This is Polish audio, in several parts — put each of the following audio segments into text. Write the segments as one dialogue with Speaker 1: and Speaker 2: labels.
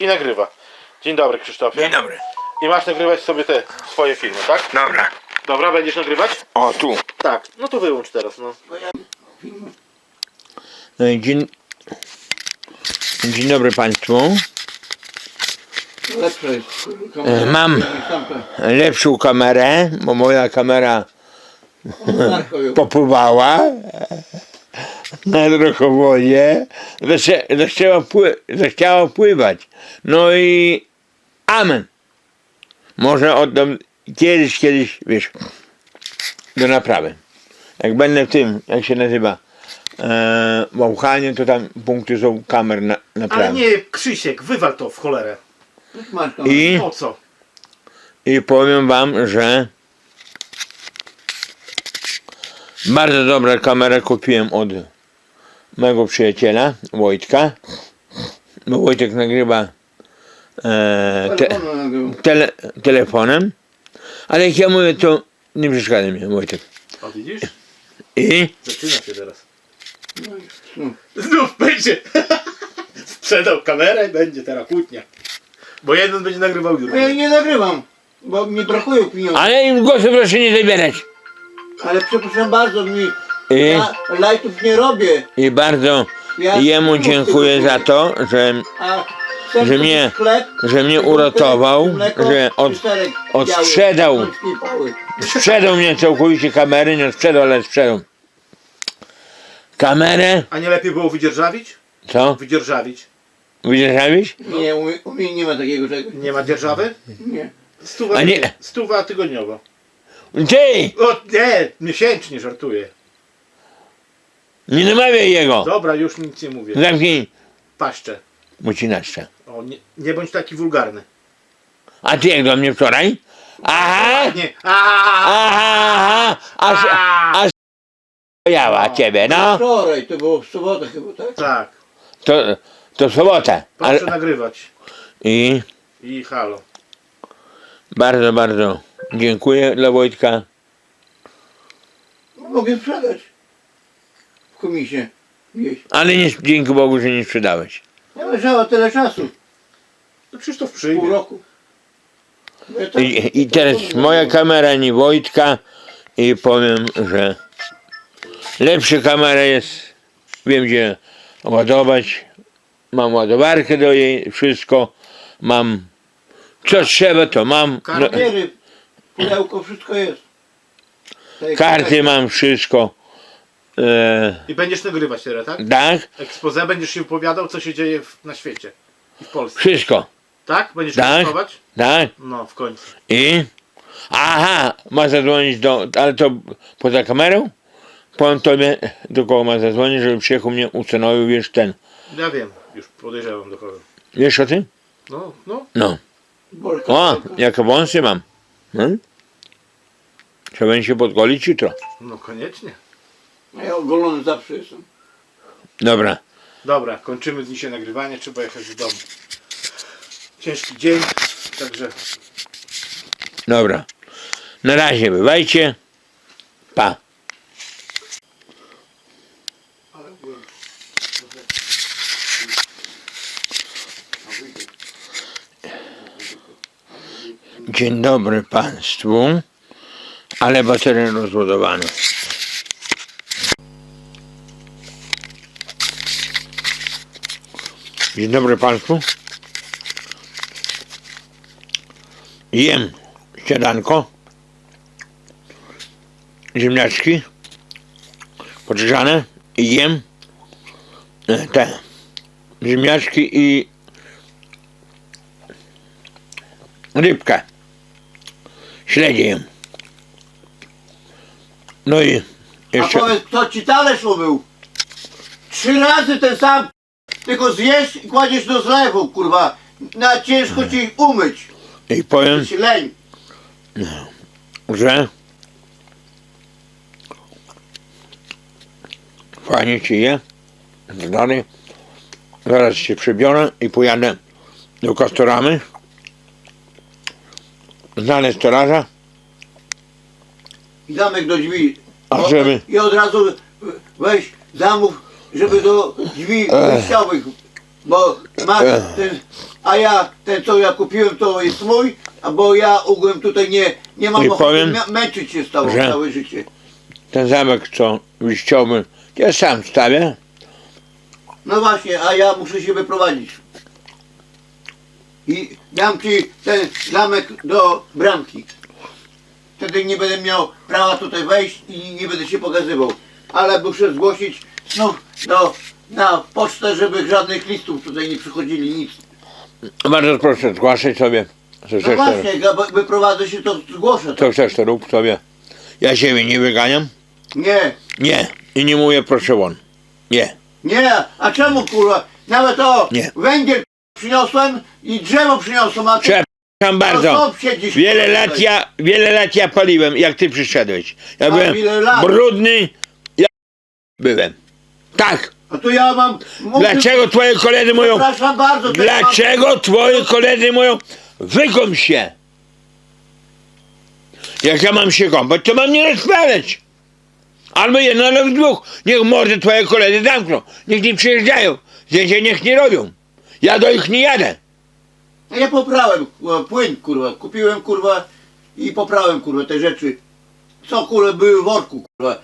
Speaker 1: i nagrywa. Dzień dobry Krzysztofie.
Speaker 2: Dzień dobry.
Speaker 1: I masz nagrywać sobie te swoje filmy, tak?
Speaker 2: Dobra.
Speaker 1: Dobra, będziesz nagrywać?
Speaker 2: O, tu.
Speaker 1: Tak. No to wyłącz teraz, no.
Speaker 2: E, Dzień, dzień dobry Państwu.
Speaker 3: Jest.
Speaker 2: E, Mam lepszą kamerę, bo moja kamera popływała na drogowodzie. Zaczę, zaczęła, pły, zaczęła pływać. No i amen. Może oddam kiedyś, kiedyś, wiesz, do naprawy. Jak będę w tym, jak się nazywa, e, wąchanie, to tam punkty są kamer na,
Speaker 1: Ale
Speaker 2: naprawy.
Speaker 1: nie, Krzysiek, wywal to w cholerę.
Speaker 2: I,
Speaker 1: Po co?
Speaker 2: I powiem wam, że bardzo dobrą kamerę kupiłem od mojego przyjaciela Wojtka. Bo Wojtek nagrywa e, te, tele, telefonem. Ale jak ja mówię, to nie przeszkadza mi Wojtek.
Speaker 1: O widzisz?
Speaker 2: I
Speaker 1: Zaczyna się teraz.
Speaker 3: No.
Speaker 1: Znów będzie. Sprzedał kamerę i będzie teraz kłótnia. Bo jeden będzie nagrywał
Speaker 3: A ja
Speaker 1: drugi.
Speaker 3: nie nagrywam, bo mi brakuje pieniędzy.
Speaker 2: ale im głosu proszę nie zabierać.
Speaker 3: Ale przepraszam bardzo, mi
Speaker 2: I,
Speaker 3: ja lajtów nie robię.
Speaker 2: I bardzo
Speaker 3: Ja
Speaker 2: jemu dziękuję za to, że
Speaker 3: A chcę
Speaker 2: Że
Speaker 3: kupić
Speaker 2: mnie- że mnie uratował,
Speaker 3: mleko
Speaker 2: że od-
Speaker 3: i serek
Speaker 2: odsprzedał.
Speaker 3: pały.
Speaker 2: sprzedał mnie całkowicie kamery, nie sprzedał, ale sprzedał. Kamerę,
Speaker 1: A nie lepiej było wydzierżawić?
Speaker 2: co?
Speaker 1: Wydzierżawić.
Speaker 2: Widzisz, robić?
Speaker 3: Nie, u, mnie- u mnie nie ma takiego czegoś.
Speaker 1: Nie ma dzierżawy?
Speaker 3: Nie.
Speaker 1: Stuwa,
Speaker 2: A nie.
Speaker 1: stuwa tygodniowo.
Speaker 2: Ty!
Speaker 1: O nie, miesięcznie żartuję.
Speaker 2: Nie namawiaj jego!
Speaker 1: Dobra, już nic nie mówię.
Speaker 2: Zamknij
Speaker 1: Paszczę.
Speaker 2: mucinaczce.
Speaker 1: O, nie, nie bądź taki wulgarny.
Speaker 2: A ty jak do mnie wczoraj? Aha!
Speaker 1: Nie. A,
Speaker 2: Aha! Aż, aż pojała ciebie, no.
Speaker 3: Wczoraj, to było w sobotę chyba, tak?
Speaker 1: tak.
Speaker 2: To, to w sobotę.
Speaker 1: Proszę
Speaker 2: Ale,
Speaker 1: nagrywać.
Speaker 2: I
Speaker 1: I halo.
Speaker 2: bardzo, bardzo dziękuję dla Wojtka.
Speaker 3: Mogę sprzedać. W komisie. Gdzieś.
Speaker 2: Ale nie, dzięki Bogu, że nie sprzedałeś.
Speaker 3: Ja leżała tyle czasu.
Speaker 1: No Krzysztof
Speaker 3: Pół
Speaker 1: przyjdzie.
Speaker 3: roku. Ja tak-
Speaker 2: I, I teraz moja kamera, nie Wojtka. I powiem, że lepsza kamera jest. Wiem gdzie ładować. Mam ładowarkę do jej, wszystko. Mam co trzeba, to mam. No,
Speaker 3: Kartiery, pudełko, wszystko jest.
Speaker 2: Karty mam, wszystko. E,
Speaker 1: I będziesz nagrywać teraz, tak?
Speaker 2: tak,
Speaker 1: Expose będziesz się opowiadał, co się dzieje w, na świecie. I w Polsce.
Speaker 2: wszystko.
Speaker 1: Tak? Będziesz
Speaker 2: Tak.
Speaker 1: komentować?
Speaker 2: Tak.
Speaker 1: No, w końcu.
Speaker 2: I? Aha, ma zadzwonić do, ale to poza kamerą? Powiem tobie, do kogo ma zadzwonić, żeby przyjechał mnie ustanowił, wiesz, ten.
Speaker 1: Ja wiem, już podejrzewam do kogo.
Speaker 2: Wiesz o tym?
Speaker 1: No, no.
Speaker 2: No.
Speaker 3: Bolka,
Speaker 2: O, jakie wąsy mam. Hmm? Trzeba będzie się podgolić jutro.
Speaker 1: No koniecznie.
Speaker 3: A Ja ogolony zawsze jestem.
Speaker 2: Dobra.
Speaker 1: Dobra, kończymy dzisiaj nagrywanie, trzeba jechać do domu. Ciężki dzień, także
Speaker 2: Dobra. Na razie, bywajcie. Pa. Dzień dobry Państwu. Ale bateria rozładowana. Dzień dobry Państwu. Jem śniadanko. Ziemniaczki. Podgrzane. I jem e, te ziemniaczki i rybkę. Śledzie jem. No i
Speaker 3: A
Speaker 2: jeszcze...
Speaker 3: powiedz, kto ci talerz umył? Trzy razy ten sam, tylko zjesz i kładziesz do zlewu, kurwa. Na ciężko ci umyć.
Speaker 2: I powiem,
Speaker 3: Ci leń.
Speaker 2: że fajnie ci je. Zdany. Zaraz się przebiorę i pojadę do Kastoramy. Znaleźć stolarza.
Speaker 3: I zamek do drzwi.
Speaker 2: A żeby-
Speaker 3: I od razu weź zamów, żeby do drzwi wyjściowych Bo masz ten, a ja, ten co ja kupiłem to jest mój, a bo ja ogółem tutaj nie, nie mam
Speaker 2: I
Speaker 3: ochoty
Speaker 2: powiem,
Speaker 3: mę- męczyć się z tobą
Speaker 2: że-
Speaker 3: całe życie.
Speaker 2: Ten zamek, co liściowy, ja sam stawię.
Speaker 3: No właśnie, a ja muszę się wyprowadzić. I dam ci ten zamek do bramki. Wtedy nie będę miał prawa tutaj wejść i nie będę się pokazywał. Ale muszę zgłosić znów do, na pocztę, żeby żadnych listów tutaj nie przychodzili, nic.
Speaker 2: Bardzo proszę, zgłaszaj sobie. Co
Speaker 3: No
Speaker 2: chcesz, to,
Speaker 3: właśnie, ja wy- wyprowadzę się, to zgłoszę.
Speaker 2: co chcesz, to rób sobie. Ja siebie nie wyganiam.
Speaker 3: Nie,
Speaker 2: Nie. I nie mówię proszę won. Nie.
Speaker 3: nie, a czemu kurwa? Nawet o
Speaker 2: Nie.
Speaker 3: węgiel przyniosłem i drzewo przyniosłem, a ty
Speaker 2: Przepraszam
Speaker 3: no,
Speaker 2: bardzo.
Speaker 3: siedzisz,
Speaker 2: Wiele lat ja, wiele lat ja paliłem, jak ty przyszedłeś. Ja
Speaker 3: A,
Speaker 2: byłem
Speaker 3: ile lat?
Speaker 2: brudny, byłem. Tak.
Speaker 3: A tu ja mam... mówię-
Speaker 2: Dlaczego twoje koledzy mówią,
Speaker 3: Przepraszam bardzo. to ja mam-
Speaker 2: dlaczego twoje koledzy mówią, wykąp się. Jak ja mam się kąpać, to mam nie rozprawiać. Albo jedno, albo dwóch. Niech mordy twoje koledzy zamkną. Niech nie przyjeżdżają. Zdjęcia niech nie robią. Ja do ich nie jadę.
Speaker 3: Ja poprałem kurwa, płyn, kurwa. Kupiłem, kurwa, i poprałem, kurwa, te rzeczy. Co, kurwa, były w worku, kurwa.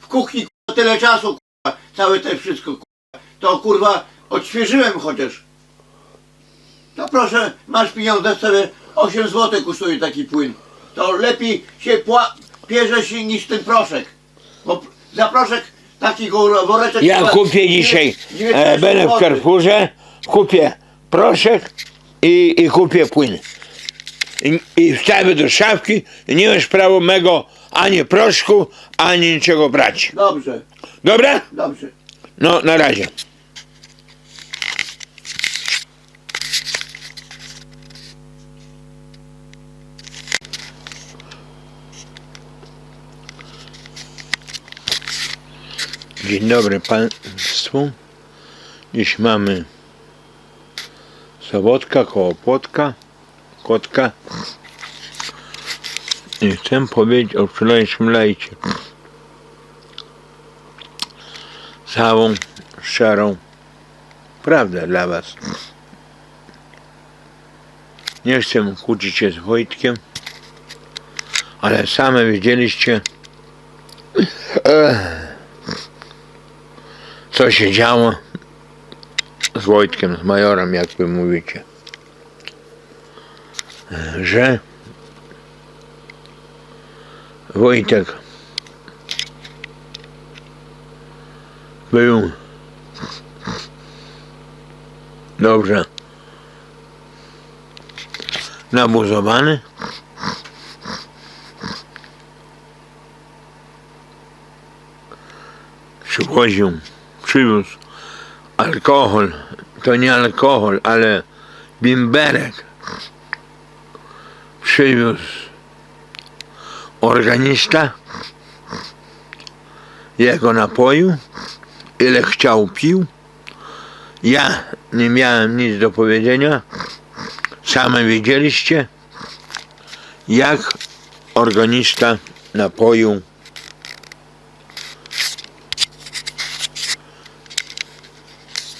Speaker 3: W kuchni, tyle czasu, kurwa. Całe te wszystko, kurwa. To, kurwa, odświeżyłem chociaż. To proszę, masz pieniądze sobie, 8 zł kosztuje taki płyn. To lepiej się pła- bierze się niż ten proszek. Bo p- za proszek taki kurwa, woreczek...
Speaker 2: Ja
Speaker 3: kurwa,
Speaker 2: kupię
Speaker 3: dziewię-
Speaker 2: dzisiaj,
Speaker 3: 19
Speaker 2: e, będę w
Speaker 3: złotych.
Speaker 2: Carrefourze, kupię proszek i, i kupię płyn. I, I wstawię do szafki i nie masz prawa mego ani proszku, ani niczego brać.
Speaker 3: Dobrze,
Speaker 2: Dobra?
Speaker 3: dobrze.
Speaker 2: No, na razie. Dzień dobry Państwu. Dziś mamy Sobotka koło Płotka, Kotka. Chcę powiedzieć o wczorajszym lejcie. Całą, szczerą prawdę dla Was. Nie chcę kłócić się z Wojtkiem, ale same wiedzieliście, co się działo z Wojtkiem, z majorem, jak wy mówicie. Że Wojtek. Był. Dobrze. Nabuzowany. Przywoził, przywiózł alkohol, to nie alkohol, ale bimberek. Przywiózł organista, jego napoił, ile chciał pił. Ja nie miałem nic do powiedzenia. Same wiedzieliście, jak organista napoił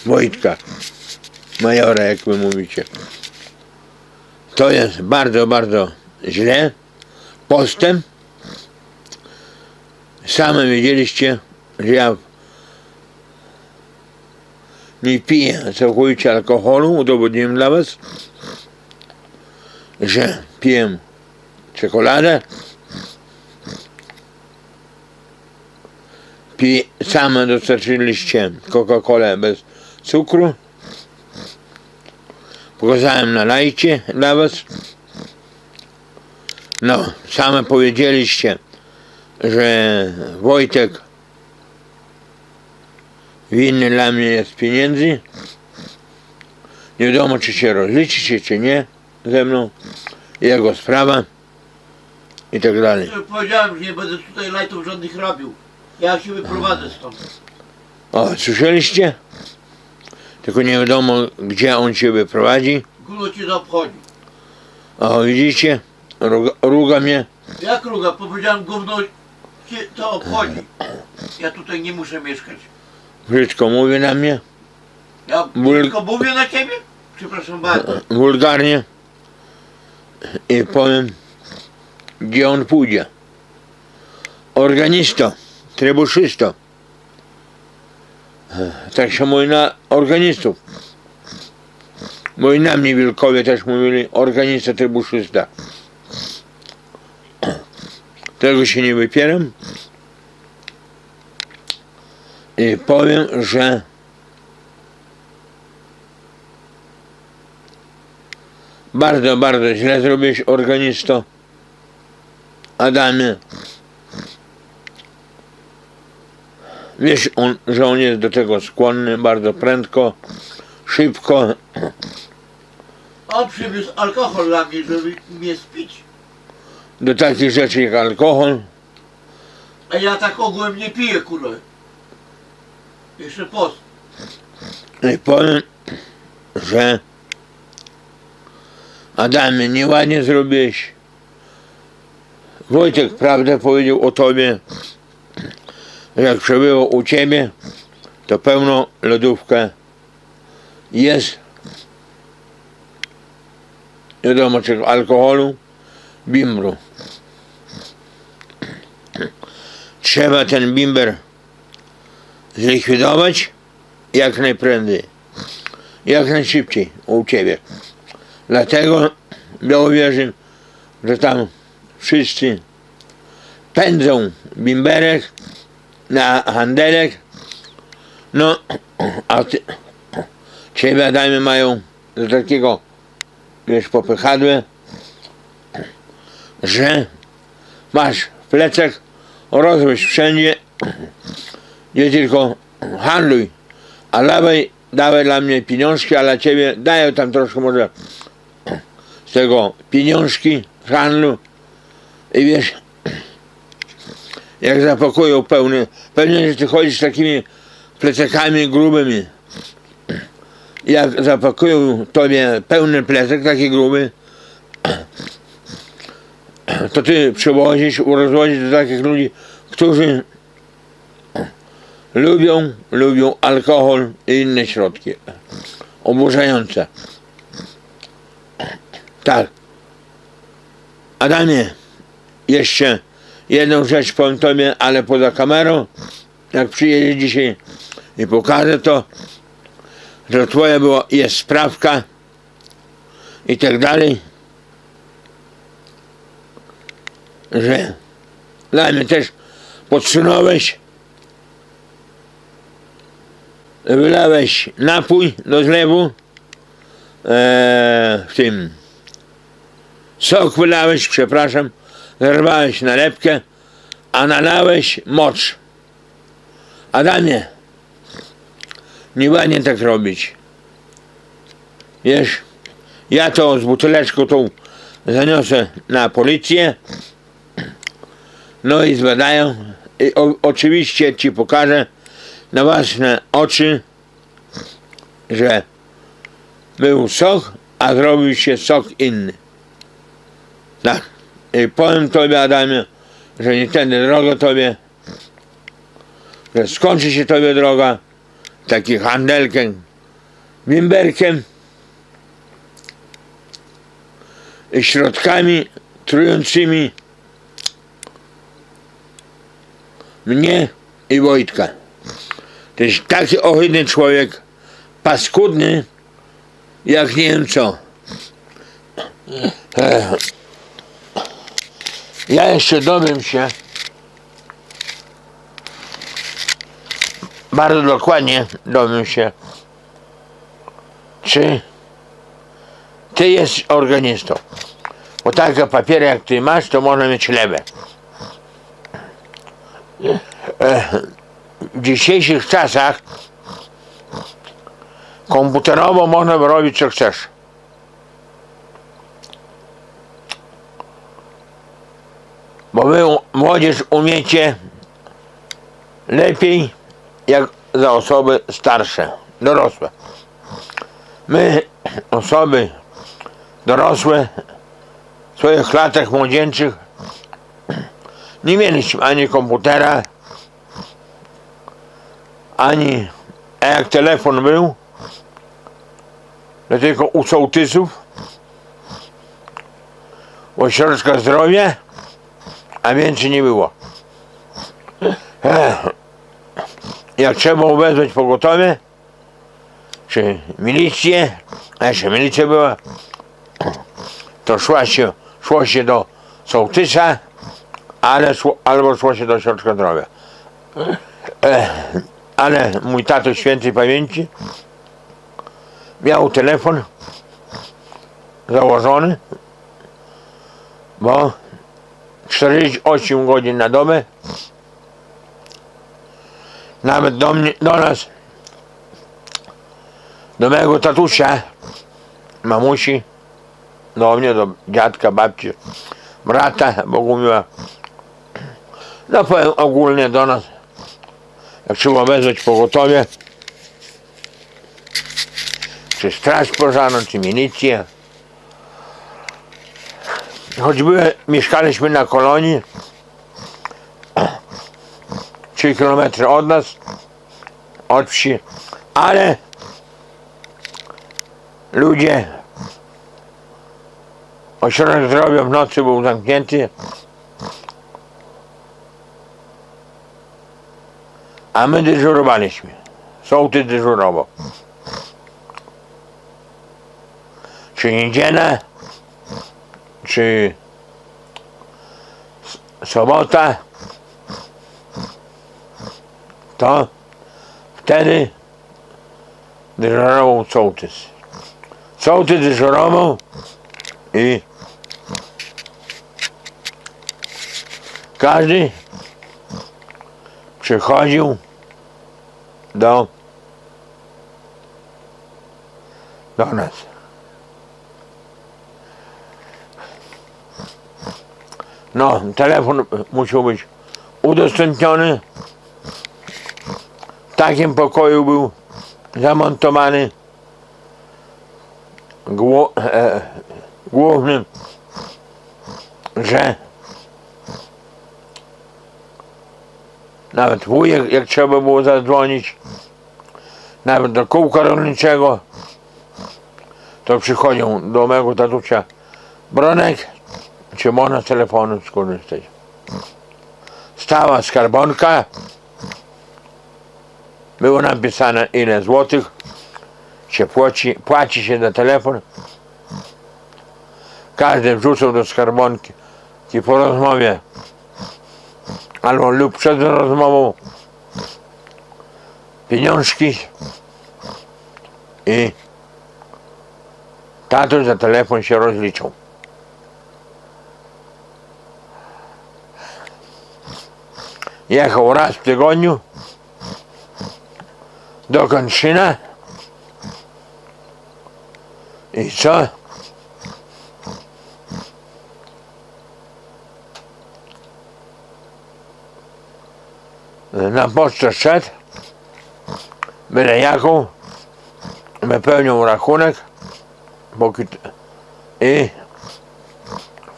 Speaker 2: Wojtka, majora, jak wy mówicie. To jest bardzo, bardzo źle. Postęp. Same wiedzieliście, że ja nie piję całkowicie alkoholu, udowodniłem dla was, że piję czekoladę, pi, same dostarczyliście Coca-Colę bez cukru, pokazałem na lajcie dla was, no, same powiedzieliście, że Wojtek winny dla mnie jest pieniędzy. Nie wiadomo, czy się rozliczy się, czy nie ze mną. Jego sprawa i tak dalej.
Speaker 3: Powiedziałem, że nie będę tutaj lajtów żadnych robił. Ja się wyprowadzę stąd.
Speaker 2: O, słyszeliście? Tylko nie wiadomo, gdzie on się wyprowadzi.
Speaker 3: Gulo ci to obchodzi.
Speaker 2: O, widzicie? Ruga, ruga mnie.
Speaker 3: Jak ruga? Powiedziałem gówno cię to obchodzi. Ja tutaj nie muszę mieszkać.
Speaker 2: Wszystko mówi na mnie.
Speaker 3: Ja
Speaker 2: Ból-
Speaker 3: tylko mówię na ciebie? Przepraszam bardzo.
Speaker 2: wulgarnie i powiem, gdzie on pójdzie. Organisto, trybuszysto. Tak się mówi na organistów. Bo i na mnie Wilkowie też mówili organista, trybuszysta. Tego się nie wypieram. I powiem, że Bardzo, bardzo źle zrobiłeś organisto. Adamie. Wiesz, on, że on jest do tego skłonny bardzo prędko, szybko.
Speaker 3: On przywiózł alkohol dla mnie, żeby mnie spić.
Speaker 2: Do takich rzeczy jak alkohol.
Speaker 3: A ja tak ogółem nie piję, kurwa. Jeszcze post.
Speaker 2: I powiem, że Adamie, nieładnie zrobiłeś. Wojtek prawdę powiedział o tobie. Jak przebyło u ciebie, to pełno lodówkę jest. Wiadomo czego, alkoholu, bimbru. Trzeba ten bimber zlikwidować jak najprędzej, jak najszybciej u ciebie. Dlatego Białowieży, że tam wszyscy pędzą bimberek na handelek, no a ty, ciebie dajmy mają do takiego, wiesz, popychadłe, że masz plecak, rozwóź wszędzie, nie tylko handluj, a dawaj, dawaj dla mnie pieniążki, a dla ciebie daję tam troszkę może z tego pieniążki z handlu. I wiesz, jak zapakują pełny, pewnie, że ty chodzisz takimi plecakami grubymi, jak zapakują tobie pełny plecak, taki gruby, to ty przywozisz, rozwozisz do takich ludzi, którzy lubią, lubią alkohol i inne środki oburzające. Tak. Adamie, jeszcze jedną rzecz powiem tobie, ale poza kamerą, jak przyjedzie dzisiaj i pokażę to, że twoja była, jest sprawka i tak dalej, że dla mnie też podsunąłeś wylałeś napój do zlewu e, w tym sok wylałeś, przepraszam, zerwałeś nalepkę, a nalałeś mocz. Adamie, nieładnie tak robić. Wiesz, ja to z buteleczką tą zaniosę na policję, no i zbadają i o, oczywiście ci pokażę, na własne oczy, że był sok, a zrobił się sok inny. Tak. I powiem Tobie, Adamie, że nie tędy droga Tobie, że skończy się Tobie droga takim handelkiem, bimberkiem i środkami trującymi mnie i Wojtka. To jest taki ohydny człowiek, paskudny, jak nie wiem co. Ja jeszcze dowiem się bardzo dokładnie dowiem się, czy ty jesteś organistą. Bo takie papiery jak ty masz, to można mieć lewe. W dzisiejszych czasach komputerowo można robić co chcesz. Bo wy młodzież umiecie lepiej jak za osoby starsze, dorosłe. My osoby dorosłe w swoich latach młodzieńczych nie mieliśmy ani komputera, ani a jak telefon był, Dlatego u sołtysów ośrodka zdrowia, a więcej nie było. Jak trzeba wezwać pogotowie, czy milicję, a jeszcze milicja była, to szła się, szło się do sołtysa, ale, albo szło się do ośrodka zdrowia. Ale mój tato świętej pamięci miał telefon założony, bo 48 godzin na dobę. Nawet do mnie, do nas do mojego tatusia mamusi do mnie, do dziadka, babci brata Bogumiła no powiem ogólnie do nas jak trzeba wezwać pogotowie. Czy straż pożarną, czy milicję. Choć były, mieszkaliśmy na kolonii 3 km od nas od wsi ale ludzie ośrodek zdrowia w nocy był zamknięty a my dyżurowaliśmy. Sołtys dyżurował. Czy niedziela czy sobota to wtedy dyżurował sołtys. Sołtys dyżurował i każdy przychodził do do nas. No, telefon musiał być udostępniony. W takim pokoju był zamontowany gło, e, głównym, że nawet wujek, jak trzeba było zadzwonić, nawet do kółka rolniczego, to przychodził do mego tatusia Bronek, czy można telefonu skorzystać. Stała skarbonka, było napisane ile złotych się płaci, płaci się za telefon. Każdy wrzucał do skarbonki i po rozmowie albo lub przed rozmową pieniążki i tatuś za telefon się rozliczał. Jechał raz w tygodniu do Kętrzyna i co? Na pocztę szedł, byle jaką, wypełnił rachunek i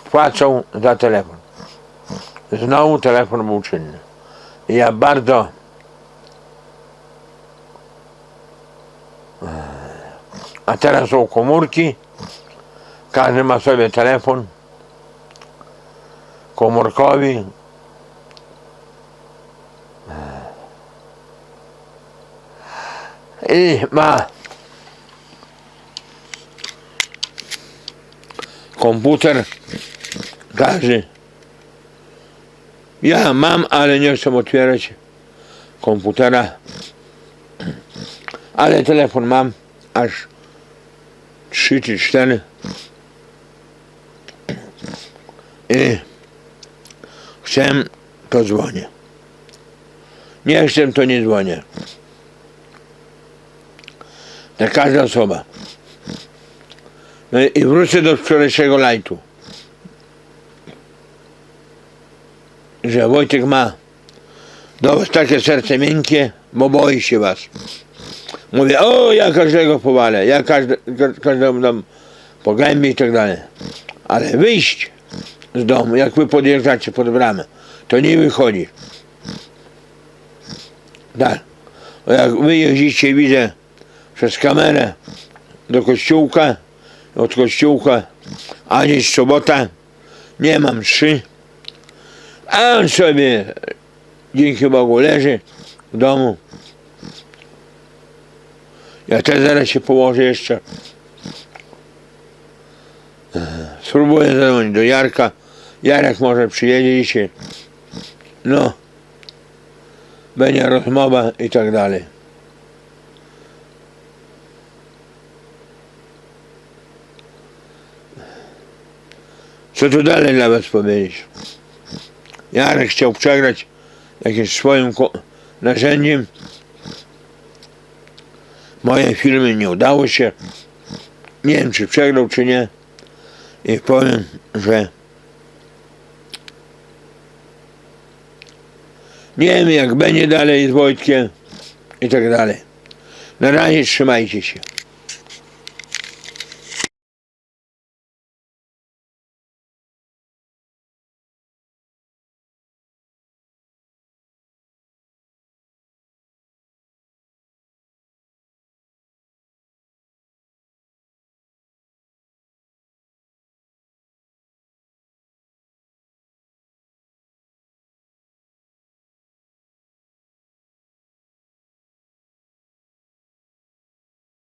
Speaker 2: wpłacał za telefon. Znowu telefon był czynny. I ja bardzo a teraz są komórki każdy ma sobie telefon komórkowy i ma. Komputer każdy ja mam, ale nie chcę otwierać komputera. Ale telefon mam aż trzy czy cztery. I chcę to dzwonię. Nie chcę to nie dzwonię tak każda osoba no i wrócę do wczorajszego lajtu że Wojtek ma do was takie serce miękkie bo boi się was Mówię, o ja każdego powalę, ja każde, ka- każdemu dam po gębie i tak dalej. Ale wyjść z domu, jak wy podjeżdżacie pod bramę, to nie wychodzi. Tak. Jak wy jeździcie, widzę przez kamerę do kościółka, od kościółka, a dziś sobota, nie mam mszy, a on sobie dzięki Bogu leży w domu. Ja też zaraz się położę jeszcze. Spróbuję zadzwonić do Jarka. Jarek może przyjedzie dzisiaj. No. Będzie rozmowa i tak dalej. Co tu dalej was powiedzieć? Jarek chciał przegrać jakimś swoim narzędziem. Moje filmy nie udało się. Nie wiem, czy przegrał, czy nie. I powiem, że nie wiem, jak będzie dalej z Wojtkiem i tak dalej. Na razie trzymajcie się.